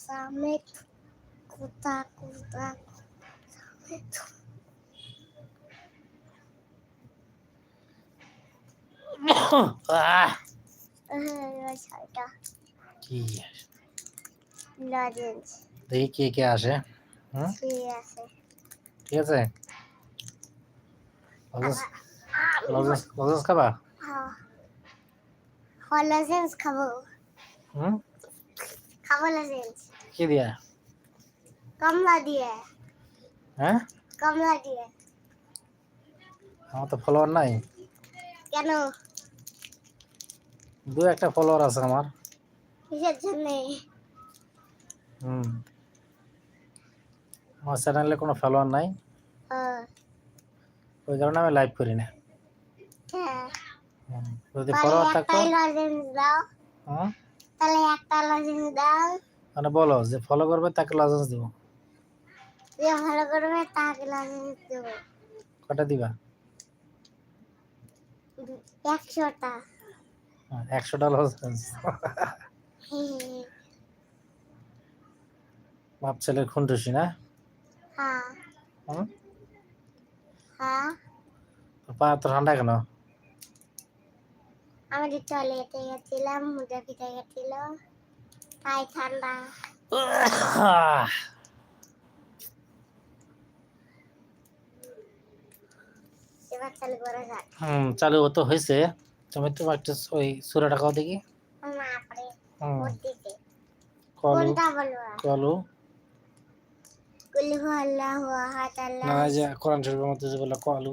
সামেত কুতা সামেত কি দেখি কে কে আসে ঠিক আছে ঠিক আছে লজেন্স খাবা হ্যাঁ লজেন্স খাব হুম খাব লজেন্স কি দিয়া? কমলা দিয়ে। হ্যাঁ? কমলা দিয়ে। আমার তো ফলোয়ার নাই। কেন? দু একটা ফলোয়ার আছে আমার। কিসের জন্য? হুম। আমার চ্যানেলে কোনো ফলোয়ার নাই। ওই কারণে আমি লাইভ করি না। হ্যাঁ। যদি ফলোয়ার থাকতো হুম, তাহলে একটা লজেন্স দাও। মানে বলো যে ফলো করবে তাকে লাইসেন্স দিব। যে ভালো করবে তাকে লজেন্স দেবো। কটা দিবা? একশোটা। হ্যাঁ, একশোটা লাইসেন্স বাপ ছেলের খুনটুসি না? হ্যাঁ। হ্যাঁ। পা তো ঠান্ডা কেন? আমি টয়লেটে গেছিলাম মুজা পিঠে গেছিল। তাই ঠান্ডা চালু হুম চালু তো হয়েছে। তুমি তো একটা ওই সুরাটা খাও দেখি। কলু কোরআন শরীফের মধ্যে যে বলল কলু।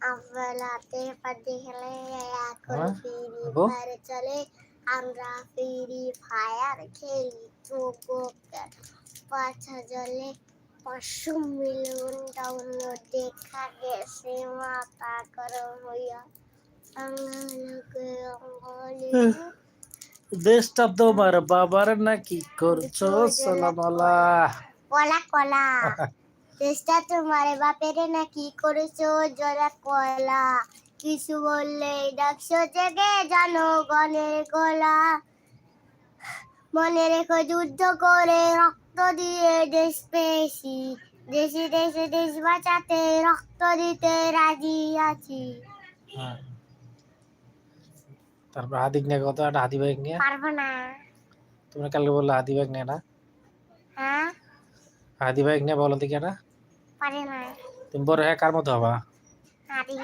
হ্যাঁ আফলাতে পাতি খেলে এখন হ্যাঁ? ফ্রি ফায়ার চলে আমরা ফ্রি ফায়ার খেলি তো পাঁচ জলে পাঁচশো মিলিয়ন ডাউনলোড দেখা গেছে মাথা গরম হইয়া দেশটা তোমার বাবার নাকি করছ? সালাম আল্লাহ কলা কলা। চেষ্টা তোমার বাপের না কি করেছ? জরা কলা কিছু বললে ডাকছো জেগে জনগণের গলা। মনে রেখো যুদ্ধ করে রক্ত দিয়ে দেশ পেয়েছি দেশে দেশে দেশ বাঁচাতে রক্ত দিতে রাজি আছি। হ্যাঁ। তারপর হাদিক নিয়ে কত একটা হাতি বাইক নিয়ে? পারব না। তোমরা কালকে বললে হাতি বাইক নিয়ে না? হ্যাঁ। হাতি বাইক নিয়ে বলো দেখি এটা। পারে না। তুমি বড় হ্যাঁ কার মতো হবা? হারি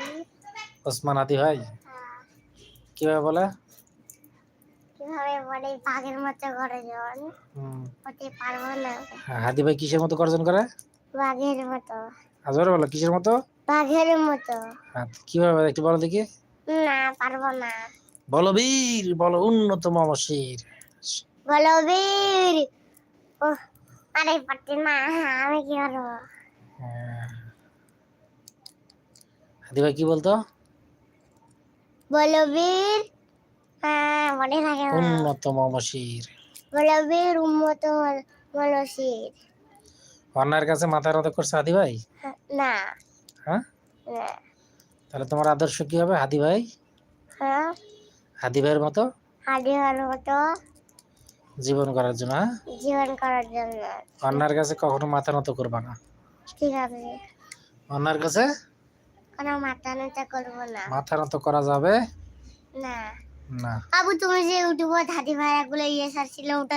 ওসমান হাতি হয়। কীভাবে বলে? কীভাবে বলে? বাঘের মতো করে জন। হুম। হতে পারব না। হ্যাঁ, হাতি ভাই কিসের মতো গর্জন করে? বাঘের মতো। আজরে বলো কিসের মতো? বাঘের মতো। হ্যাঁ, কীভাবে একটু বলো দেখি। না পারব না। বলো বীর বলো উন্নত মমশির। বলো বীর। ও আরে পারছি না আমি কি করব হ্যাঁ। হাতি ভাই কি বলতো? বলো বীর। হ্যাঁ মনে থাকে উন্নত মমশির। বলো বীর উন্মত মনসির অন্যায়ের কাছে মাথা রদ করছে হাতি ভাই? না। হ্যাঁ? না। তাহলে তোমার আদর্শ কি হবে হাতি ভাই? হ্যাঁ। হাতি ভাইয়ের মতো? হাডিওয়ার মতো। জীবন করার জন্য হ্যাঁ? জীবন করার জন্য। অন্যায়ের কাছে কখনো মাথা নত করবা না। ঠিক আছে। অন্যায়ের কাছে কোনো মাথা নেতা করব না। মাথা নত করা যাবে? না। না। আবু তুমি যে ইউটিউবে হাতি ভাইয়া গুলো ইয়ে সারছিল ওটা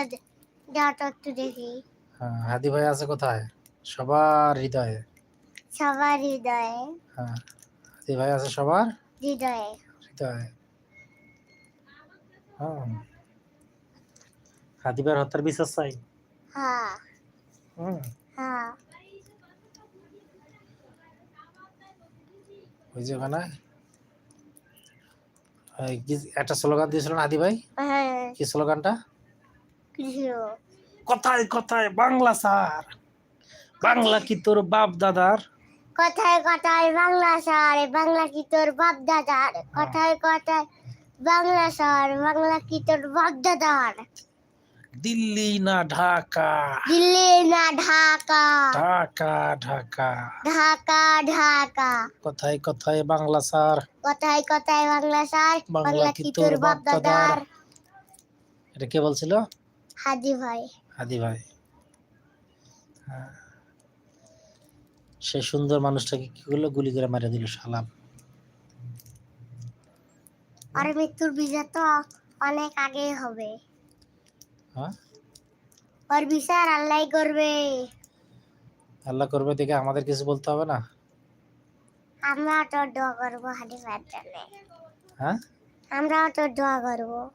একটু দেখি। হ্যাঁ হাতি ভাই আছে কোথায়? সবার হৃদয়ে। সবার হৃদয়ে। হ্যাঁ হাতি ভাই আছে সবার? হৃদয়ে। হৃদয়ে। হ্যাঁ। হাতি ভাইয়ের হত্যার বিশ্বাস চাই। হ্যাঁ। হুম। হ্যাঁ। ওই যে ওখানে একটা স্লোগান দিয়েছিলেন আদি ভাই? হ্যাঁ। কি স্লোগানটা? কথায় কথায় বাংলা স্যার। বাংলা কি তোর বাপ দাদার? কথায় কথায় বাংলা স্যার বাংলা কি তোর বাপ দাদার? কথায় কথায় বাংলা স্যার বাংলা কি তোর বাপ দাদার? দিল্লি না ঢাকা? দিল্লি না ঢাকা। ঢাকা ঢাকা। ঢাকা ঢাকা। কথায় কথায় বাংলা স্যার। কথায় কথায় বাংলা স্যার। বাংলা কি তোর বাপ দাদার? এটা কে বলছিল? হাজি ভাই। আদি ভাই। হ্যাঁ। সে সুন্দর মানুষটাকে কি করল? গুলি করে মারা দিল সালাম আর মৃত্যুর বিচার তো অনেক আগেই হবে। ওর বিচার আল্লাহ করবে। আল্লাহ করবে দেখে আমাদের কিছু বলতে হবে না? আমরা তো দোয়া করব জন্য হ্যাঁ? আমরাও তো দোয়া করব।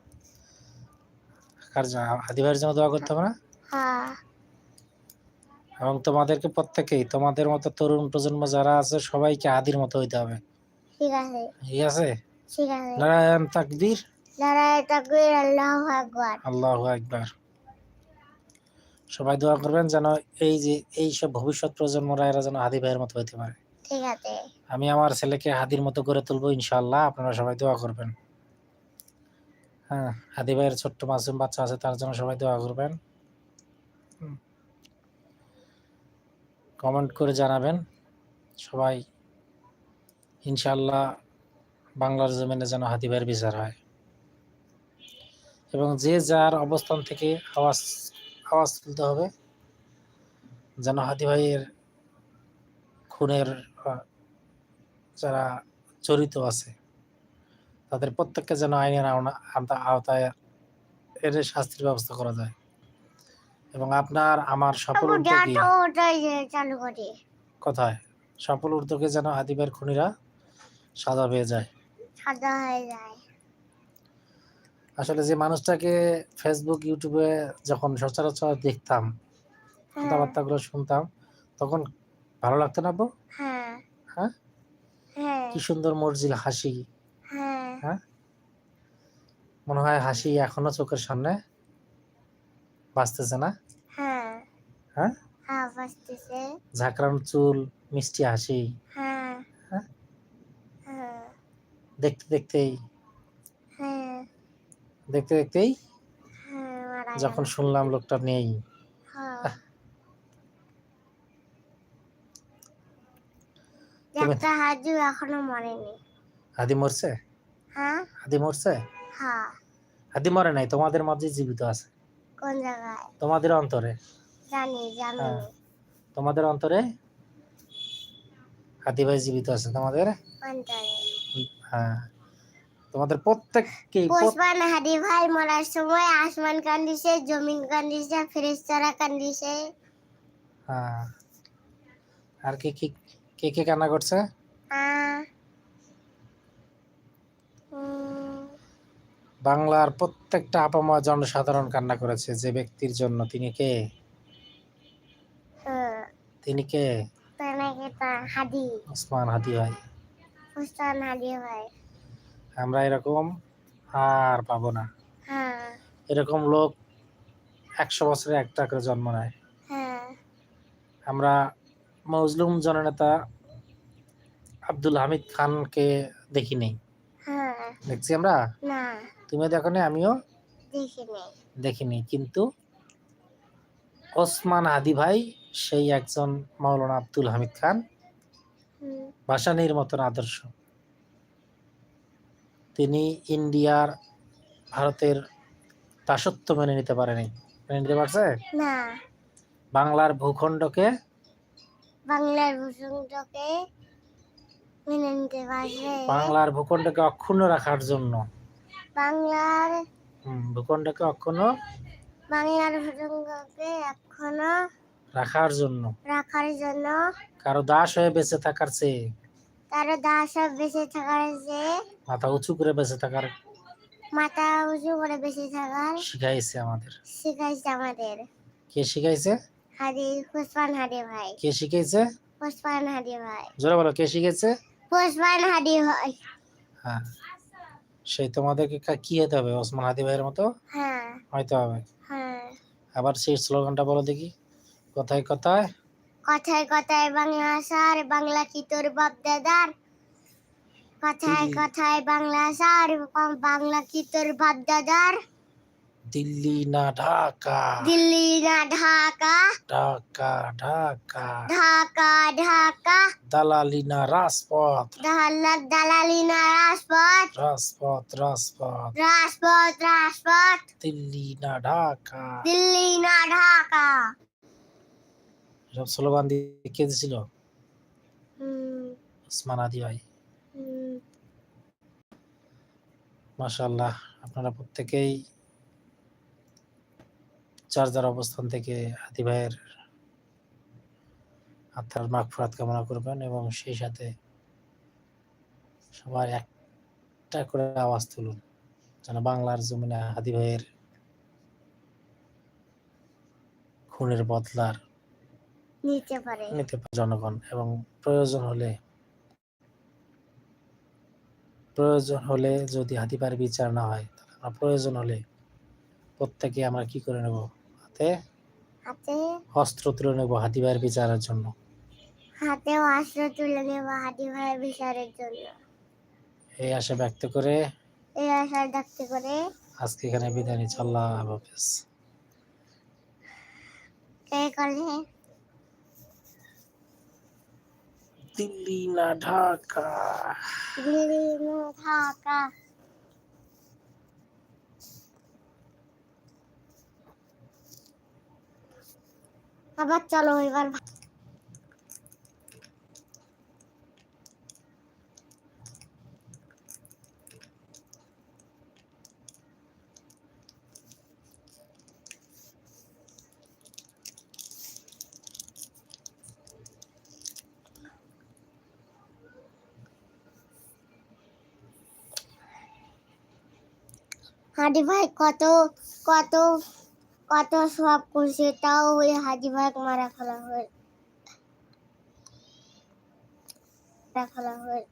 কার জন্য? জন্য দোয়া করতে হবে না? হ্যাঁ। এবং তোমাদেরকে প্রত্যেকেই তোমাদের মতো তরুণ প্রজন্ম যারা আছে সবাইকে আদির মতো হইতে হবে। ঠিক আছে। ঠিক আছে? ঠিক আছে। নারায়ণ তাকবীর। লড়াই তাকবীর আল্লাহু আকবার। আল্লাহ একবার সবাই দোয়া করবেন যেন এই যে এই সব ভবিষ্যৎ প্রজন্মরা এরা যেন হাদি ভাইয়ের মতো হইতে পারে। ঠিক আছে। আমি আমার ছেলেকে হাদির মতো করে তুলবো ইনশাআল্লাহ। আপনারা সবাই দোয়া করবেন। হ্যাঁ হাদি ভাইয়ের ছোট্ট মাসুম বাচ্চা আছে তার জন্য সবাই দোয়া করবেন। কমেন্ট করে জানাবেন। সবাই ইনশাআল্লাহ বাংলার জমিনে যেন হাদি ভাইয়ের বিচার হয়। এবং যে যার অবস্থান থেকে আওয়াজ আওয়াজ তুলতে হবে যেন হাদি ভাইয়ের খুনের যারা জড়িত আছে তাদের প্রত্যেককে যেন আইনের আওতায় এর শাস্তির ব্যবস্থা করা যায়। এবং আপনার আমার সফল উদ্যোগী কথায়? সফল উদ্যোগে যেন হাদিবের খুনিরা সাজা পেয়ে যায়। সাদা হয়ে যায়। আসলে যে মানুষটাকে ফেসবুক ইউটিউবে যখন সচরাচর দেখতাম হ্যাঁ। কথাবার্তাগুলো শুনতাম তখন ভালো লাগতো না বউ হ্যাঁ। হ্যাঁ? হ্যাঁ। কি সুন্দর মর্জিল হাসি। হ্যাঁ। মনে হয় হাসি এখনও চোখের সামনে বাঁচতেছে না? হ্যাঁ। ঝাঁকড়ানো চুল মিষ্টি হাসি। দেখতে দেখতেই দেখতে দেখতেই হ্যাঁ যখন শুনলাম লোকটা নেই। হ্যাঁ। হাজু এখনও মরেনি। হাদি মরছে? হ্যাঁ? হাদি মরছে? হ্যাঁ। হাদি মরে নাই তোমাদের মাঝে জীবিত আছে। কোন জায়গায়? তোমাদের অন্তরে। জানি জানি। তোমাদের অন্তরে হাদি ভাই জীবিত আছে তোমাদের? অন্তরে। হ্যাঁ। তোমাদের প্রত্যেককেই প্রত্যেক- পুষ্পান হাদি ভাই মরার সময় আসমান কান্দিছে জমিন কান্দিছে ফেরেশতারা কান্দিছে। হ্যাঁ। আর কি কি কে কে কান্না করছে? বাংলার প্রত্যেকটা আপামা জনসাধারণ কান্না করেছে যে ব্যক্তির জন্য। তিনি কে? হ্যাঁ, তিনি কে? হাদি। ওসমান হাদি ভাই। পুষ্পান হাদি ভাই। আমরা এরকম আর পাবো না। হ্যাঁ। এরকম লোক একশো বছরে একটা করে জন্ম নেয়। হ্যাঁ। আমরা মজলুম জননেতা আব্দুল হামিদ খানকে দেখিনি হ্যাঁ। দেখছি আমরা? তুমি দেখো নি, আমিও দেখিনি কিন্তু ওসমান হাদি ভাই সেই একজন মাওলানা আব্দুল হামিদ খান হুম, ভাসানির মতন আদর্শ। তিনি ইন্ডিয়ার ভারতের দাসত্ব মেনে নিতে পারেনি। মেনে নিতে পারছে? না। বাংলার ভূখণ্ডকে? বাংলার ভূষণটাকে মেনে নিতে পারছে বাংলার ভূখণ্ডকে অক্ষুণ্ণ রাখার জন্য। বাংলার ভূখণ্ডকে অক্ষুণ্ণ বাংলার ভূষণটাকে এখনও রাখার জন্য। রাখার জন্য কারও দাস হয়ে বেঁচে থাকার চেয়ে। তারা দাস বেঁচে থাকার যে মাথা উঁচু করে বেঁচে থাকার মাথা উঁচু করে বেঁচে থাকার শিখাইছে আমাদের। শিখাইছে আমাদের। কে শিখাইছে? হাদি পুষ্পান হাদি ভাই। কে শিখাইছে? পুষ্পান হাদি ভাই। জোরে বলো কে শিখাইছে? পুষ্পান হাদি ভাই। হ্যাঁ। সেই তোমাদেরকে কা- কি হতে হবে ওসমান হাদি ভাইয়ের মতো? হ্যাঁ। হয়তো হবে। হ্যাঁ। আবার সেই স্লোগানটা বলো দেখি। কথায় কথায় কথায় কথায় বাংলা সার বাংলা কি তোর বাপ দাদার? কথায় কথায় বাংলা সার বাংলা কি তোর বাপ দাদার? দিল্লি না ঢাকা। দিল্লি না ঢাকা। ঢাকা ঢাকা। ঢাকা ঢাকা। দালালি না রাজপথ। দালাল দালালি না রাজপথ। রাজপথ রাজপথ। রাজপথ রাজপথ। দিল্লি না ঢাকা। দিল্লি না ঢাকা। সব স্লোগান দিয়ে কে দিছিল? ওসমান আদি ভাই। মাশাল্লাহ আপনারা প্রত্যেকেই যার যার অবস্থান থেকে হাদি ভাইয়ের আত্মার মাগফিরাত কামনা করবেন এবং সেই সাথে সবার একটা করে আওয়াজ তুলুন যেন বাংলার জমিনে হাদি ভাইয়ের খুনের বদলার নিতে পারে। নিতে পারে জনগণ এবং প্রয়োজন হলে প্রয়োজন হলে যদি হাতিবার বিচার না হয় তাহলে আমরা প্রয়োজন হলে প্রত্যেকে আমরা কি করে নেব? হাতে? হাতে? অস্ত্র তুলে নেব হাতিবার বিচারের জন্য। হাতে অস্ত্র তুলে নেব বিচারের জন্য। এই আশা ব্যক্ত করে এই আশা দেখতে করে আজকে এখানে বিদায় নিচ্ছি। আল্লাহ হাফেজ। কে দিল্লি না ঢাকা? দিল্লি না ঢাকা। আবার চলো এবার হাজি ভাই কত কত কত সব করছে, তাও ওই হাজি ভাই মারা ফেলা হয় ফেলা হয়